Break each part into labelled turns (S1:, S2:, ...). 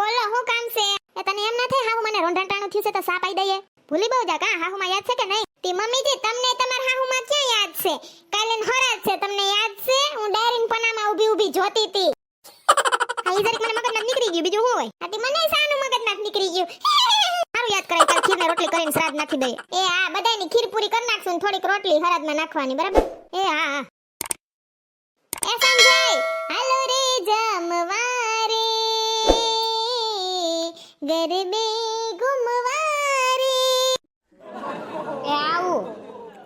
S1: બોલો, હું કામ છે? એ તને એમ ના થાય, હાહુ મને રોંઢણટાણું થયું છે તો સાપ આઈ દઈએ. ભૂલી બહુ જા, કા હાહુ માં યાદ છે કે નહીં? તી મમ્મીજી, તમને તમાર હાહુ માં ક્યાં યાદ છે? કાલે હરાજ છે, તમને યાદ છે? હું ડાયરીન પનામાં ઊભી ઊભી જોતી હતી આ ઈ જરીક મને મગજમાં નીકળી ગયું, બીજું શું હોય? આ તે મને સાનું મગજમાં નીકળી ગયું. સારું યાદ કરાય કાલ ખીરને રોટલી કરીને શ્રાદ્ધ નાખી દઈએ. એ આ બધાની ખીર પૂરી કરી નાખશું થોડીક રોટલી હરાજમાં નાખવાની, બરાબર? એ હા ગરબે ઘુમવારે. એ આવું.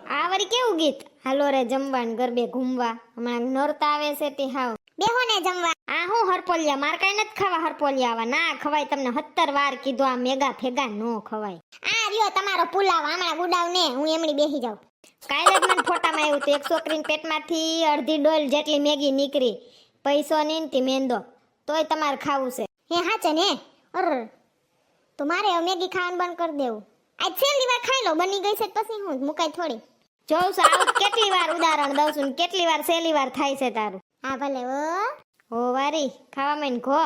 S1: આ વળી કેવું ગીત? હાલો રે જમવાન ગરબે ઘૂમવા. હમણાં નોરતા આવે છે તે હાવ. બેહો ને જમવા. આ હું હરપોલિયા? માર કાઈ નથી ખાવા હરપોલિયા ના ખવાય તમને સત્તર વાર કીધું, આ મેગા ફેગા નો ખવાય. આ રહ્યો તમારો પુલાવ હમણાં ગુડાવ ને હું એમની બેસી જાઉં. કાલે જ મને ફોટામાં આવ્યું હતું એક છોકરીને પેટમાંથી અડધી ડોલ જેટલી મેગી નીકળી. પૈસો ને મેંદો. તોય તમારે ખાવું છે. હે, હાચે ને? અર તો મારે હવે મેગી ખાવાનું બંધ કરી દેવું. આજ છેલ્લી વાર ખાઈ લો બની ગઈ છે પછી હું મુકાય થોડી. જોઉં છું આવું કેટલી વાર ઉદાહરણ દઉં છું કેટલી વાર છેલ્લી વાર થાય છે તારું. હા ભલે ઓ હો વારી ખાવા મેં ઘો.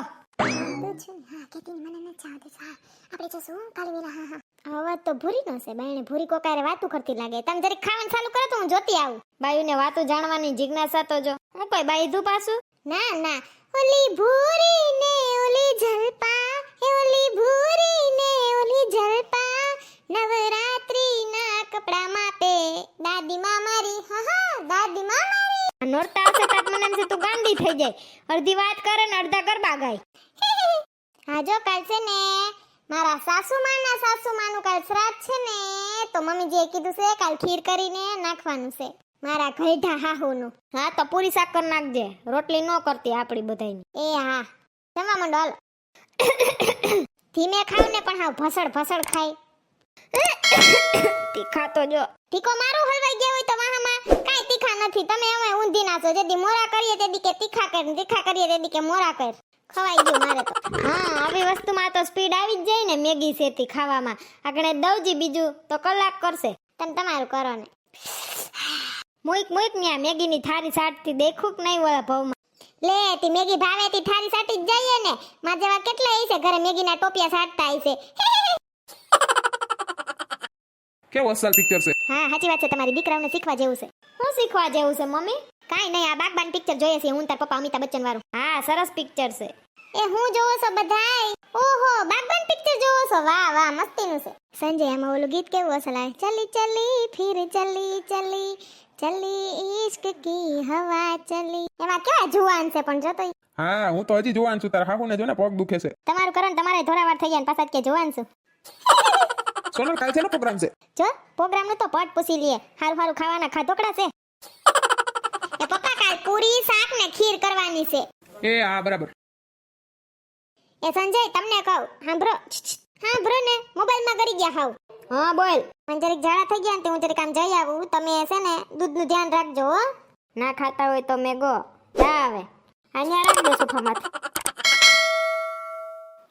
S1: હવે તો ભૂરી નો છે બાયણે ભૂરી કોકારે વાતું કરતી લાગે. તમે જરીક ખાવાનું ચાલુ કરો તો હું જોતી આવું. બાયુને વાતું જાણવાની જિજ્ઞાસા તો જો. હું કોઈ બાયધું પાછું? ના ના. ઓલી ભૂરી ને ઓલી જલપા એ ઓલી ભૂરી દાદી માં મારી હા હા દાદી માં મારી નોરતા આવશે તાત મને એમ છે તું ગાંડી થઈ જાય. અડધી વાત કરે ને અડધા ગરબા ગાય હા જો કાલ છે ને મારા સાસુમાના સાસુમાનું કાલ શ્રાદ્ધ છે ને તો મમ્મીજીએ કીધું છે કાલ ખીર કરીને નાખવાનું છે. મારા ઘરડા હાહુનું. હા તો પૂરી શાક કરી નાખજે. રોટલી નો કરતી આપણી બધાયની. એ હા. જમવા માંડો હાલો. ધીમે ખાવ ને પણ હા ભસડ ભસડ ખાય. તીખા તો જો. તીખો મારું હલવાઈ ગયો હોય તો વાહામાં કાઈ તીખા નથી. તમે અમે ઊંધી નાખો જેદી મોરા કરીએ તેદી કે તીખા કર, તીખા કરીએ તેદી કે મોરા કર. ખવાઈ ગયું મારે તો. હા, આવી વસ્તુમાં તો સ્પીડ આવી જ જાય ને મેગી સેતી ખાવામાં. આગળ દવજી બીજું તો કલાક કરશે. તમે તમારું કરો ને. મોઈક મોઈક આ મેગીની થારી સાટતી દેખું કે નહીં ઓલા ભાવમાં. લે, તી મેગી ભાવે તી થારી સાટી જ જઈએ ને. મારા જેવા કેટલા છે, ઘરે મેગીના ટોપિયા સાટતા છે.
S2: કેવું અસલ પિક્ચર છે?
S1: હા સાચી વાત છે તમારી દીકરાઓને શીખવા જેવું છે. હું શીખવા જેવું છે મમ્મી? કાઈ નહીં આ બાગબાન પિક્ચર જોઈએ છે હું તાર પપ્પા અમિતાભ બચ્ચન વાળું. હા સરસ પિક્ચર છે. એ હું જોવો છો બધાય. ઓહો બાગબાન પિક્ચર જોવો છો? વાહ વાહ મસ્તીનું છે. સંજય આમાં ઓલું ગીત કેવું અસલ આવે ચલી ચલી ફિર ચલી ચલી ચલી ઇશ્ક કી હવા ચલી. એમાં કેવા જુવાન છે પણ જોતો.
S2: હા હું તો હજી જોવાન છું તારા હાહુને જો ને પગ દુખે છે.
S1: તમારું કરણ તમારે થોડા વાર થઈ ગયા ને પાછા કે જુવાન છું.
S2: સોનલ કાલ છે ને પ્રોગ્રામ છે?
S1: જો પ્રોગ્રામનું તો પટ પૂછી લઈએ. હારું હારું ખાવાના ખાધોકડા છે. એ પપ્પા કાલ પૂરી શાક ને ખીર કરવાની છે.
S2: એ હા બરાબર.
S1: એ સંજય તમને કહું. સાંભળો સાંભળો ને મોબાઈલમાં કરી ગયા હાવ. હા બોલ. મને જરીક ઝાડા થઈ ગયા ને તો હું જરીક આમ જઈ આવું. તમે છે ને દૂધનું ધ્યાન રાખજો હો. ના ખાતા હોય તો મેગો જા આવે અહીંયા રાખ દો સોફા માથે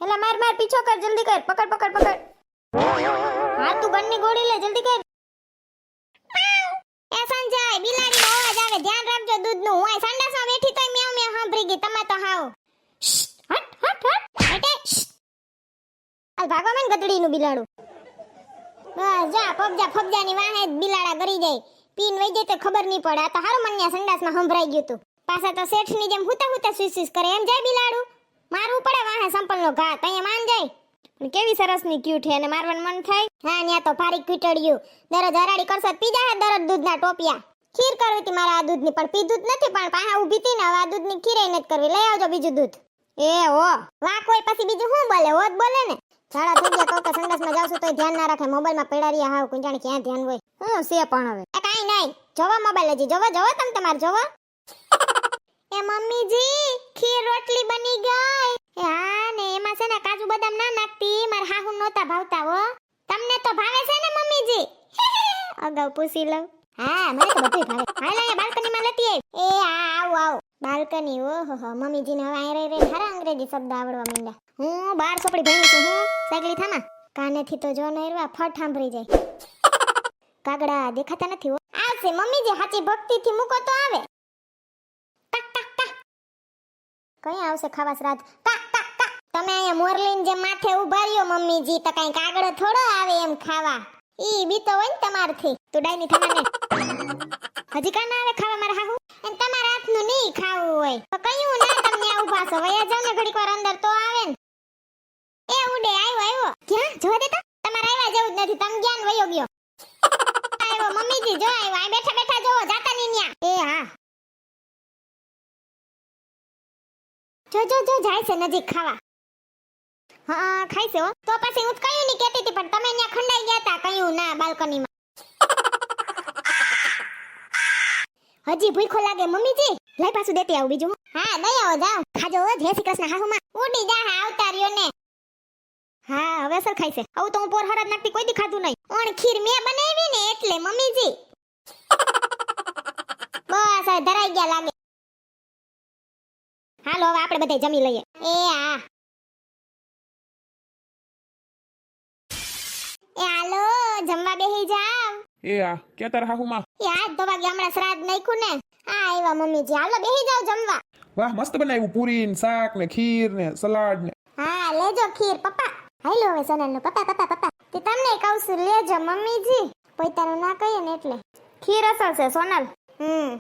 S1: એલા માર માર પીછો કર જલ્દી કર. પકડ પકડ પકડ. હા તું ગનની ગોળી લે જલ્દી કર. એ સંજય બિલાડીનો અવાજ આવે ધ્યાન રાખજો દૂધનું. હું આ સંડાસમાં બેઠી તોય મેવ મેવ સાંભળી ગઈ તમે તો હાવ. હટ હટ હટ. હટે આ ભાગો મેન ગધડીનું બિલાડું. બસ જા ફબજા ફબજાની વાહે બિલાડા ગરી જાય. પીન વઈ જાય તો ખબર નહીં પડે. આ તો હારું મન્યા સંડાસમાં સંભળાઈ ગયું તું. પાછા તો શેઠની જેમ હુતા હુતા સ્વીસ કરે. એમ જાય બિલાડું? મારવું પડે વાહે સંપલનો ઘા અહીંયા માન જાય. પણ કેવી સરસની ક્યુટ છે અને મારવાનું મન થાય? હા, ન્યા તો ભારી ક્યુટડ્યું દરરોજ હરાડી કરશો પીજા હે દરરોજ દૂધના ટોપિયા. ખીર કરવી હતી મારા આ દૂધની, પણ પીધું જ નથી, પણ પાહા ઊભી હતી ને, હવે આ દૂધની ખીરે નથી કરવી. લઈ આવજો બીજું દૂધ. એ હો. વાક હોય પછી બીજું શું બોલે? હોત બોલે ને. ઝાડા થઈ ગયા કહું કે સંડાસમાં જાવ છું તોય ધ્યાન ના રાખે. મોબાઈલમાં પડ્યા રહ્યા હાવ કોઈ જાણે ક્યાં ધ્યાન હોય. હું છે પણ હવે? કઈ કાંઈ નહીં. જોવો મોબાઈલ હજી. જોવો જોવો તમે તમારે, જોવા. એ મમ્મીજી, ખીર રોટલી બની ગઈ. હા ને. એમાં છે ને કાજુ બદામ ના નાખતી, માર હાહુ નોતા ભાવતા હો. તમને તો ભાવે છે ને મમ્મીજી? અગાઉ પૂછી લઉં. હા, મને તો બધું ભાવે. હાલ, અહીંયા બાલ્કનીમાં લેતી આવી એ હા આવું આવું. બાલ્કની, ઓહો, હો મમ્મીજીને હવે અહીં રહી હારા અંગ્રેજી શબ્દ આવડવા માંડ્યા. હું બાર ચોપડી ભણી છું, હું? સાયકલી થામા? કાનેથી તો જો નરવા ફટ સાંભળી જાય. કાગડા દેખાતા નથી, હો. આવશે, મમ્મીજી, સાચી ભક્તિથી મૂકો તો આવે. કઈ આવશે ખાવા શ્રાદ્ધ કા કા કા તમે અહીંયા મોરલીન જે માથે ઊભા રહ્યો મમ્મીજી, તો કઈ કાગળ થોડો આવે એમ ખાવા. ઈ બીતો હોય ને તમારથી. તું ડાયની થવાને હજી કાં ના આવે ખાવા મારા હાહુ? એમ તમારા હાથનું નહીં ખાવું હોય. તો કયું ના તમને ઊભા છો? વયા જાવ ને ઘડીક વાર અંદર તો આવે ને. એ ઉડે આવ્યો આવ્યો ક્યાં? જોવા દેતા? તમારે આવ્યા જેવું જ નથી. તમ જ્ઞાન વયો ગયો? આવ્યો મમ્મીજી, જો આવ્યો આ બેઠા બેઠા જોવો, જાતા ની ન્યા. એ, હા. જો જો જો, જાય છે નજીક ખાવા. હા છે હો. તો પછી હું કયું નહીં કહેતી હતી, પણ તમે અહીંયા ખંડાઈ ગયા હતા, કયું ના, બાલ્કનીમાં. હજી ભૂખો લાગે, મમ્મીજી. લઈ પાછું દેતી આવું બીજું. હા, દઈ આવો, જાઓ. ખાજો હો, જય શ્રી કૃષ્ણ, હાહુમાં. ઉડી જા, હા, આવતા ને. હા, હવે અસર છે. આવું તો હું પોર હરાદ નાખતી કોઈ દી ખાધું નહીં. ઓણ ખીર મેં બનાવી ને એટલે, મમ્મીજી. બસ ધરાઈ ગયા લાગે. હાલો, હવે આપણે બધે જમી લઈએ. એ હા જમવા બેહી જાવ.
S2: એ આ કે તાર હાહુ
S1: માં યાદ તો ગયા હમણાં શ્રાદ્ધ નાખ્યું ને. હા મમ્મી જી હાલો બેહી જાવ જમવા.
S2: વાહ મસ્ત બનાવ્યું પૂરી ને શાક ને ખીર ને સલાડ ને.
S1: હા લેજો ખીર પપ્પા. હાલો હવે સોનલનું પપ્પા પપ્પા પપ્પા. તે તમને કહું છું લેજો મમ્મીજી. પોતાનું ના કહીએ ને એટલે. ખીર અસર છે સોનલ. હમ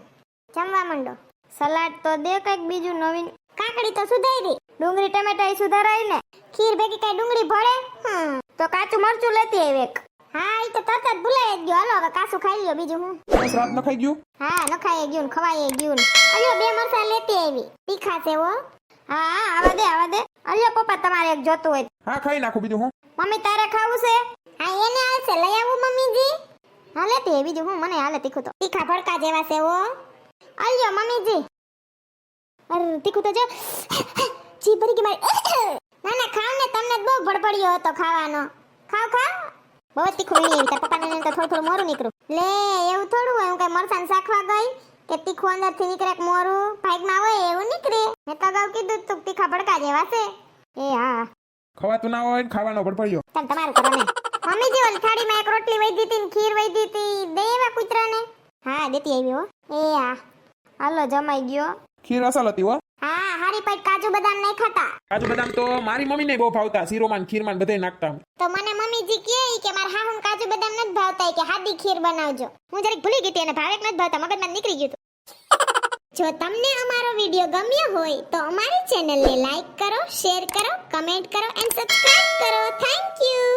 S1: જમવા માંડો. સલાડ તો દે કંઈક બીજું નવીન. કાકડી તો સુધારી. ડુંગળી ટમેટા સુધારાઈ ને. ખીર ભેગી કઈ ડુંગળી ભળે? તો કાચું મરચું લેતી આવે એક. હા એ તો તરત જ ભૂલાઈ જ ગયો. હાલો હવે કાસું ખાઈ લ્યો બીજું હું?
S2: ન ખાઈ ગયું?
S1: હા નખાઈ ગયું ને ખવાઈ ગયું ને. અલ્યો બે મરસા લેતી આવી. તીખા છે હો. હા હા આવા દે આવા દે. અલ્યો પપ્પા તમારે એક જોતું હોય
S2: હા ખાઈ નાખું બીજું હું?
S1: મમ્મી તારે ખાવું છે? હા એને આવશે લઈ આવું મમ્મીજી. હા લેતી આવી બીજું હું? મને હાલે તીખું તો. તીખા ભડકા જેવા છે ઓ અલ્યો મમ્મીજી. અરે તીખું તો જો. જી ભરી ગઈ મારી. ના ના ખાવ ને તમને બહુ ભડભડ્યો હતો ખાવાનો. ખાવ ખાવ. બહુ જ તીખું નહીં તાર પપ્પાને તો થોડું થોડું મોરું નીકળું. લે એવું થોડું હોય. હું કઈ મરસાન શાખવા ગઈ કે તીખું અંદરથી નીકળે કે મોરું? ભાગમાં હોય એવું નીકળે. મેં તો અગાઉ કીધું તું તીખા ભડકા જેવા છે. એ હા.
S2: ખવાતું ના હોય ને ખાવાનો પડપડ્યો
S1: તમ તમારું કરો ને. મમ્મીજી ઓલી થાળીમાં એક રોટલી વહી દીધી ને ખીર વહી દીધી દે એવા કૂતરાને. હા દેતી આવી હો. એ હા. હાલો જમાઈ ગયો.
S2: ખીર અસલ હતી હો.
S1: હા હારી કાજુ બદામ નહીં ખાતા.
S2: કાજુ બદામ તો મારી મમ્મીને બહુ ભાવતા. શીરોમાં ને ખીરમાં બધે નાખતા
S1: તો મને મમ્મીજી કહે કે મારા હાહુન કાજુ બદામ નથી ભાવતા. કે હાદી ખીર બનાવજો. હું જરીક ભૂલી ગઈ હતી અને ભાવે નથી ભાવતા. મગજમાં નીકળી ગયું જો તમને અમારો વિડિયો ગમ્યો હોય તો અમારી ચેનલને લાઈક કરો શેર કરો કમેન્ટ કરો એન્ડ સબસ્ક્રાઇબ કરો. Thank you